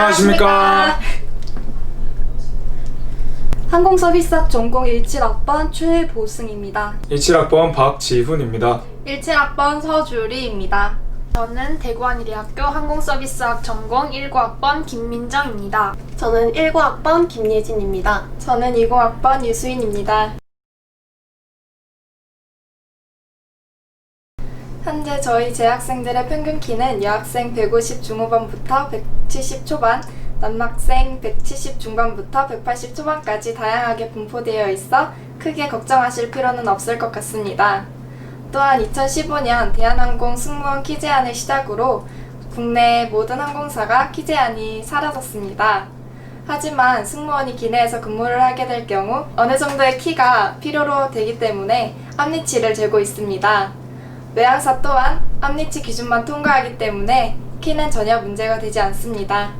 안녕하십니까. 항공서비스학 전공 17학번 최보승입니다. 17학번 박지훈입니다. 17학번 서주리입니다. 저는 대구한의대학교 항공서비스학 전공 19학번 김민정입니다. 저는 19학번 김예진입니다. 저는 20학번 유수인입니다. 현재 저희 재학생들의 평균 키는 여학생 150 중후반부터 170 초반, 남학생 170 중반부터 180 초반까지 다양하게 분포되어 있어 크게 걱정하실 필요는 없을 것 같습니다. 또한 2015년 대한항공 승무원 키 제한을 시작으로 국내 모든 항공사가 키 제한이 사라졌습니다. 하지만 승무원이 기내에서 근무를 하게 될 경우 어느 정도의 키가 필요로 되기 때문에 앞니치를 재고 있습니다. 외항사 또한 앞니치 기준만 통과하기 때문에 키는 전혀 문제가 되지 않습니다.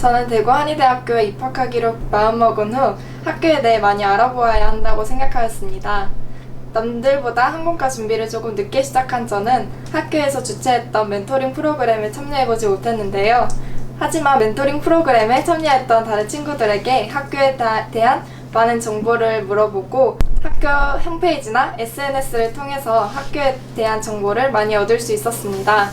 저는 대구 한의대학교에 입학하기로 마음먹은 후 학교에 대해 많이 알아보아야 한다고 생각하였습니다. 남들보다 항공과 준비를 조금 늦게 시작한 저는 학교에서 주최했던 멘토링 프로그램에 참여해보지 못했는데요. 하지만 멘토링 프로그램에 참여했던 다른 친구들에게 학교에 다- 대한 많은 정보를 물어보고 학교 홈페이지나 SNS를 통해서 학교에 대한 정보를 많이 얻을 수 있었습니다.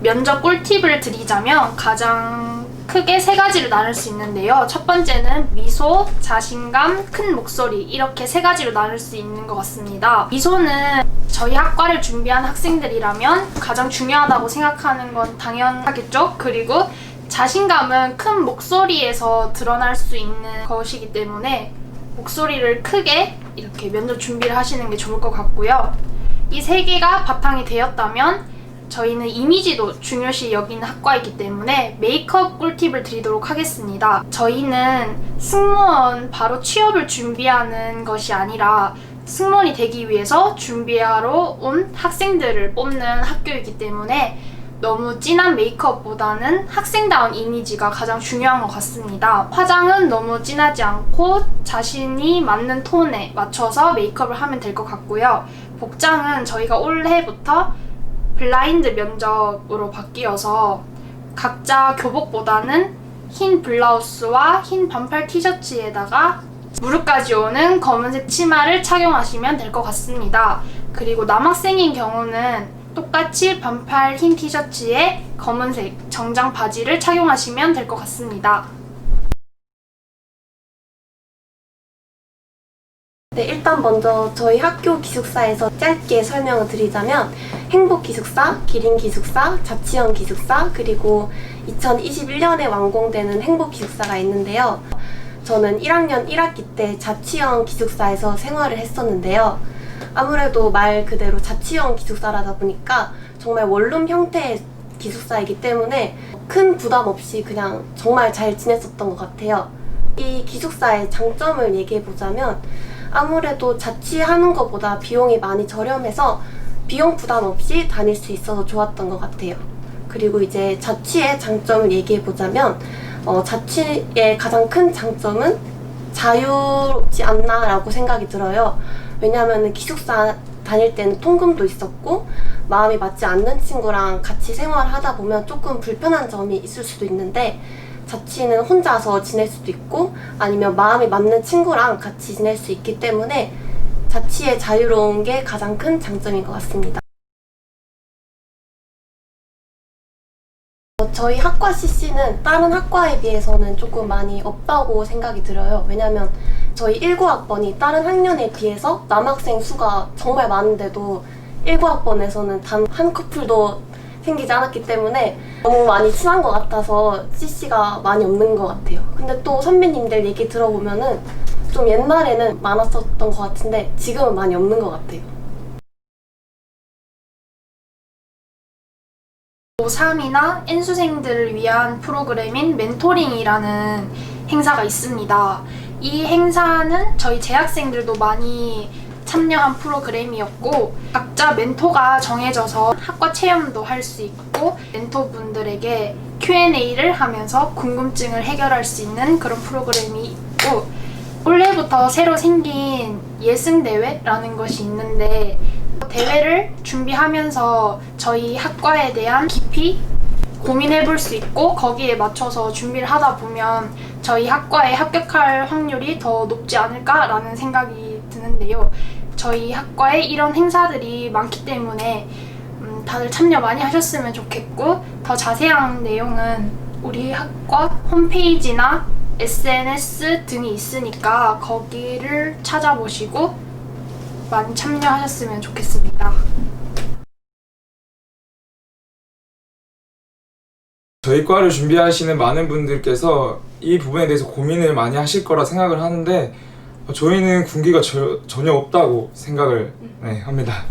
면접 꿀팁을 드리자면 가장 크게 세 가지로 나눌 수 있는데요. 첫 번째는 미소, 자신감, 큰 목소리 이렇게 세 가지로 나눌 수 있는 것 같습니다. 미소는 저희 학과를 준비한 학생들이라면 가장 중요하다고 생각하는 건 당연하겠죠. 그리고 자신감은 큰 목소리에서 드러날 수 있는 것이기 때문에 목소리를 크게 이렇게 면접 준비를 하시는 게 좋을 것 같고요. 이 세 개가 바탕이 되었다면 저희는 이미지도 중요시 여기는 학과이기 때문에 메이크업 꿀팁을 드리도록 하겠습니다. 저희는 승무원 바로 취업을 준비하는 것이 아니라 승무원이 되기 위해서 준비하러 온 학생들을 뽑는 학교이기 때문에 너무 진한 메이크업보다는 학생다운 이미지가 가장 중요한 것 같습니다. 화장은 너무 진하지 않고 자신이 맞는 톤에 맞춰서 메이크업을 하면 될 것 같고요. 복장은 저희가 올해부터 블라인드 면접으로 바뀌어서 각자 교복보다는 흰 블라우스와 흰 반팔 티셔츠에다가 무릎까지 오는 검은색 치마를 착용하시면 될 것 같습니다. 그리고 남학생인 경우는 똑같이 반팔 흰 티셔츠에 검은색 정장 바지를 착용하시면 될 것 같습니다. 네, 일단 먼저 저희 학교 기숙사에서 짧게 설명을 드리자면 행복 기숙사, 기린 기숙사, 자치형 기숙사, 그리고 2021년에 완공되는 행복 기숙사가 있는데요. 저는 1학년 1학기 때 자치형 기숙사에서 생활을 했었는데요. 아무래도 말 그대로 자치형 기숙사라다 보니까 정말 원룸 형태의 기숙사이기 때문에 큰 부담 없이 그냥 정말 잘 지냈었던 것 같아요. 이 기숙사의 장점을 얘기해 보자면 아무래도 자취하는 것보다 비용이 많이 저렴해서 비용 부담 없이 다닐 수 있어서 좋았던 것 같아요. 그리고 이제 자취의 장점을 얘기해 보자면 어, 자취의 가장 큰 장점은 자유롭지 않나라고 생각이 들어요. 왜냐하면 기숙사 다닐 때는 통금도 있었고 마음이 맞지 않는 친구랑 같이 생활하다 보면 조금 불편한 점이 있을 수도 있는데 자취는 혼자서 지낼 수도 있고 아니면 마음이 맞는 친구랑 같이 지낼 수 있기 때문에 자취의 자유로운 게 가장 큰 장점인 것 같습니다. 어, 저희 학과 CC는 다른 학과에 비해서는 조금 많이 없다고 생각이 들어요. 왜냐면 저희 19학번이 다른 학년에 비해서 남학생 수가 정말 많은데도 19학번에서는 단 한 커플도 생기지 않았기 때문에 너무 많이 친한 것 같아서 CC가 많이 없는 것 같아요. 근데 또 선배님들 얘기 들어보면은 좀 옛날에는 많았었던 것 같은데 지금은 많이 없는 것 같아요. 고3이나 N수생들을 위한 프로그램인 멘토링이라는 행사가 있습니다. 이 행사는 저희 재학생들도 많이 참여한 프로그램이었고 각자 멘토가 정해져서 학과 체험도 할 수 있고 멘토분들에게 Q&A를 하면서 궁금증을 해결할 수 있는 그런 프로그램이 있고 올해부터 새로 생긴 예승 대회라는 것이 있는데 대회를 준비하면서 저희 학과에 대한 깊이 고민해 볼 수 있고 거기에 맞춰서 준비를 하다 보면 저희 학과에 합격할 확률이 더 높지 않을까라는 생각이 드는데요. 저희 학과에 이런 행사들이 많기 때문에 음, 다들 참여 많이 하셨으면 좋겠고 더 자세한 내용은 우리 학과 홈페이지나 SNS 등이 있으니까 거기를 찾아보시고 많이 참여하셨으면 좋겠습니다. 저희 과를 준비하시는 많은 분들께서 이 부분에 대해서 고민을 많이 하실 거라 생각을 하는데 어, 저희는 군기가 저- 전혀 없다고 생각을 네, 합니다.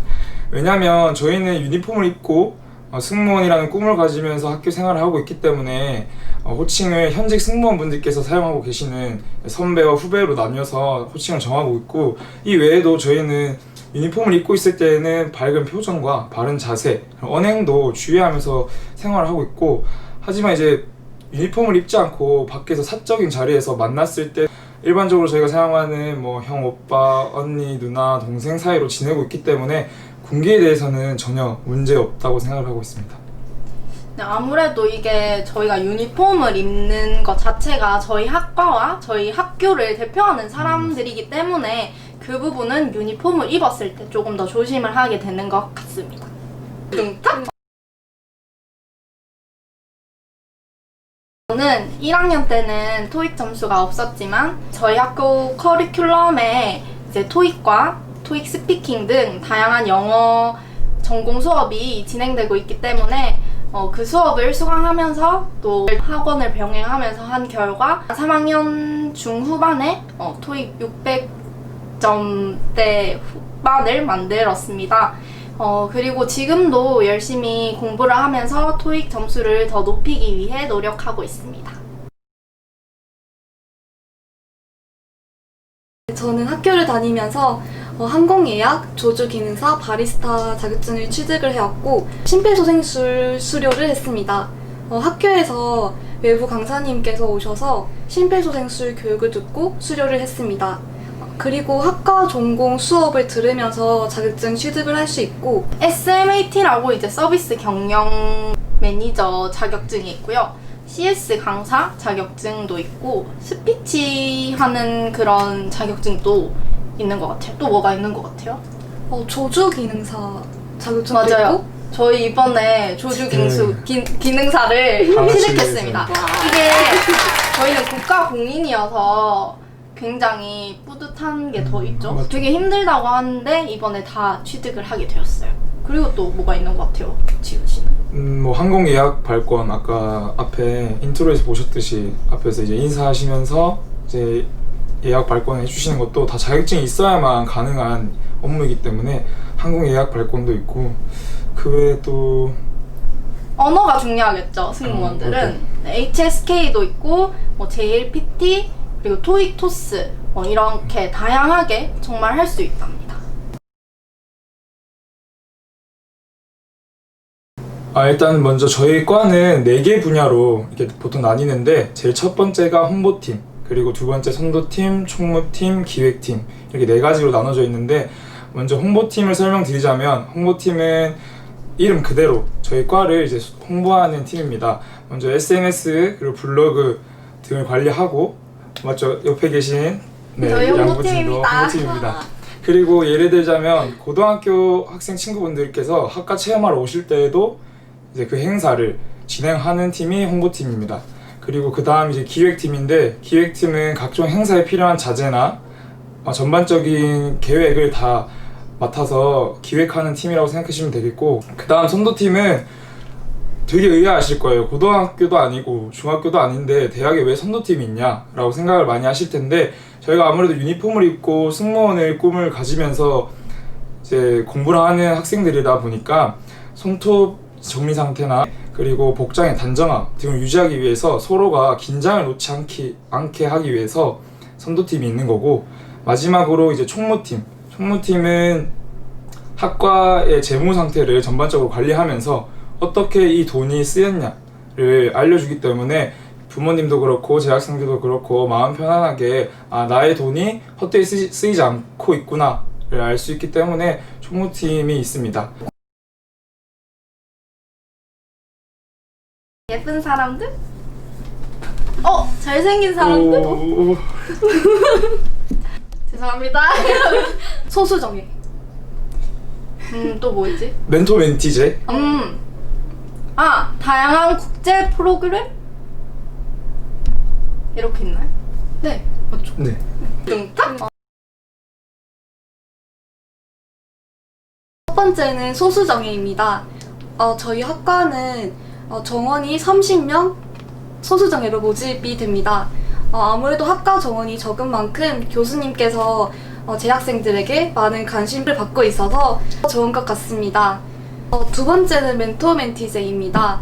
왜냐하면 저희는 유니폼을 입고 어, 승무원이라는 꿈을 가지면서 학교 생활을 하고 있기 때문에 어, 호칭을 현직 승무원분들께서 사용하고 계시는 선배와 후배로 나뉘어서 호칭을 정하고 있고 이 외에도 저희는 유니폼을 입고 있을 때는 밝은 표정과 바른 자세, 언행도 주의하면서 생활을 하고 있고 하지만 이제 유니폼을 입지 않고 밖에서 사적인 자리에서 만났을 때 일반적으로 저희가 사용하는 뭐 형, 오빠, 언니, 누나, 동생 사이로 지내고 있기 때문에 군기에 대해서는 전혀 문제 없다고 생각을 하고 있습니다. 네, 아무래도 이게 저희가 유니폼을 입는 것 자체가 저희 학과와 저희 학교를 대표하는 사람들이기 때문에 그 부분은 유니폼을 입었을 때 조금 더 조심을 하게 되는 것 같습니다. 둥탁? 저는 1학년 때는 토익 점수가 없었지만 저희 학교 커리큘럼에 이제 토익과 토익 스피킹 등 다양한 영어 전공 수업이 진행되고 있기 때문에 어, 그 수업을 수강하면서 또 학원을 병행하면서 한 결과 3학년 중후반에 어, 토익 600점대 후반을 만들었습니다. 어, 그리고 지금도 열심히 공부를 하면서 토익 점수를 더 높이기 위해 노력하고 있습니다. 저는 학교를 다니면서 어, 항공예약, 조주기능사, 바리스타 자격증을 취득을 해왔고 심폐소생술 수료를 했습니다. 어, 학교에서 외부 강사님께서 오셔서 심폐소생술 교육을 듣고 수료를 했습니다. 어, 그리고 학과 전공 수업을 들으면서 자격증 취득을 할 수 있고 SMAT라고 이제 서비스 경영 매니저 자격증이 있고요. CS 강사 자격증도 있고 스피치 하는 그런 자격증도 있는 것 같아요. 또 뭐가 있는 것 같아요? 어, 조주 기능사 자격증도 맞아요. 있고 저희 이번에 조주 기능수 기, 기능사를 다 같이 취득했습니다. 이게 저희는 국가 공인이어서 굉장히 뿌듯한 게 더 있죠. 맞죠. 되게 힘들다고 하는데 이번에 다 취득을 하게 되었어요. 그리고 또 뭐가 있는 것 같아요, 지훈 씨는? 음, 뭐 항공 예약 발권 아까 앞에 인트로에서 보셨듯이 앞에서 이제 인사하시면서 이제 예약 발권 해주시는 것도 다 자격증이 있어야만 가능한 업무이기 때문에 항공 예약 발권도 있고 그 외에 또 언어가 중요하겠죠, 승무원들은. 음, 네, HSK도 있고, 뭐 JLPT, 그리고 토익, 토스, 뭐 이렇게 다양하게 정말 할 수 있답니다. 아, 일단 먼저 저희 과는 네개 분야로 이렇게 보통 나뉘는데 제일 첫 번째가 홍보팀, 그리고 두 번째 선도팀, 총무팀, 기획팀 이렇게 네 가지로 나눠져 있는데 먼저 홍보팀을 설명드리자면 홍보팀은 이름 그대로 저희 과를 이제 홍보하는 팀입니다. 먼저 SNS 그리고 블로그 등을 관리하고 맞죠? 옆에 계신 네, 저희 양부팀도 홍보팀입니다. 홍보팀입니다. 그리고 예를 들자면 고등학교 학생 친구분들께서 학과 체험하러 오실 때에도 이제 그 행사를 진행하는 팀이 홍보팀입니다. 그리고 그 다음 이제 기획팀인데 기획팀은 각종 행사에 필요한 자재나 어, 전반적인 계획을 다 맡아서 기획하는 팀이라고 생각하시면 되겠고 그 다음 선도팀은 되게 의아하실 거예요. 고등학교도 아니고 중학교도 아닌데 대학에 왜 선도팀이 있냐라고 생각을 많이 하실 텐데 저희가 아무래도 유니폼을 입고 승무원의 꿈을 가지면서 이제 공부를 하는 학생들이다 보니까 손톱 정리 상태나 그리고 복장의 단정함 등을 유지하기 위해서 서로가 긴장을 놓지 않기, 않게 하기 위해서 선도팀이 있는 거고 마지막으로 이제 총무팀. 총무팀은 학과의 재무 상태를 전반적으로 관리하면서 어떻게 이 돈이 쓰였냐를 알려주기 때문에 부모님도 그렇고 재학생들도 그렇고 마음 편안하게 아 나의 돈이 헛되이 쓰지, 쓰이 지 않고 있구나를 알 수 있기 때문에 총무팀이 있습니다. 예쁜 사람들? 어, 잘생긴 사람들? 어, 오, 죄송합니다. 소수 정예. 음, 또뭐 있지? 멘토 멘티제 음. 아, 다양한 국제 프로그램? 이렇게 있나요? 네, 맞죠? 네. 뚱딱? 첫 번째는 소수정예입니다. 어, 저희 학과는 어, 정원이 30명 소수정예로 모집이 됩니다. 어, 아무래도 학과 정원이 적은 만큼 교수님께서 어, 재학생들에게 많은 관심을 받고 있어서 좋은 것 같습니다. 어, 두 번째는 멘토 멘티제입니다.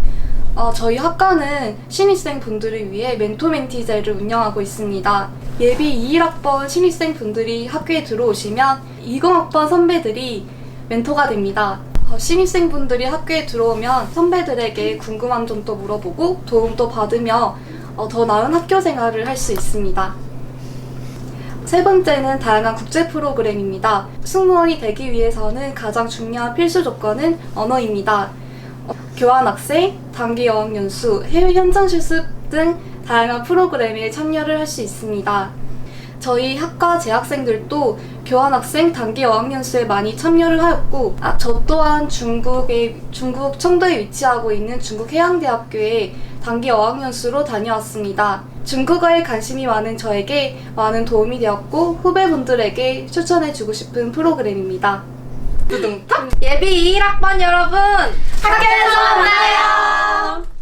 어, 저희 학과는 신입생 분들을 위해 멘토 멘티제를 운영하고 있습니다. 예비 21학번 신입생 분들이 학교에 들어오시면 20학번 선배들이 멘토가 됩니다. 어, 신입생 분들이 학교에 들어오면 선배들에게 궁금한 점도 물어보고 도움도 받으며 어, 더 나은 학교 생활을 할 수 있습니다. 세 번째는 다양한 국제 프로그램입니다. 승무원이 되기 위해서는 가장 중요한 필수 조건은 언어입니다. 어, 교환학생, 단기 어학연수, 해외 현장 실습 등 다양한 프로그램에 참여를 할 수 있습니다. 저희 학과 재학생들도 교환학생 단기 어학연수에 많이 참여를 하였고, 아, 저 또한 중국의 중국 청도에 위치하고 있는 중국 해양대학교에 단기 어학연수로 다녀왔습니다. 중국어에 관심이 많은 저에게 많은 도움이 되었고 후배분들에게 추천해주고 싶은 프로그램입니다. 두둥탁 예비 1학번 여러분 학교에서 만나요.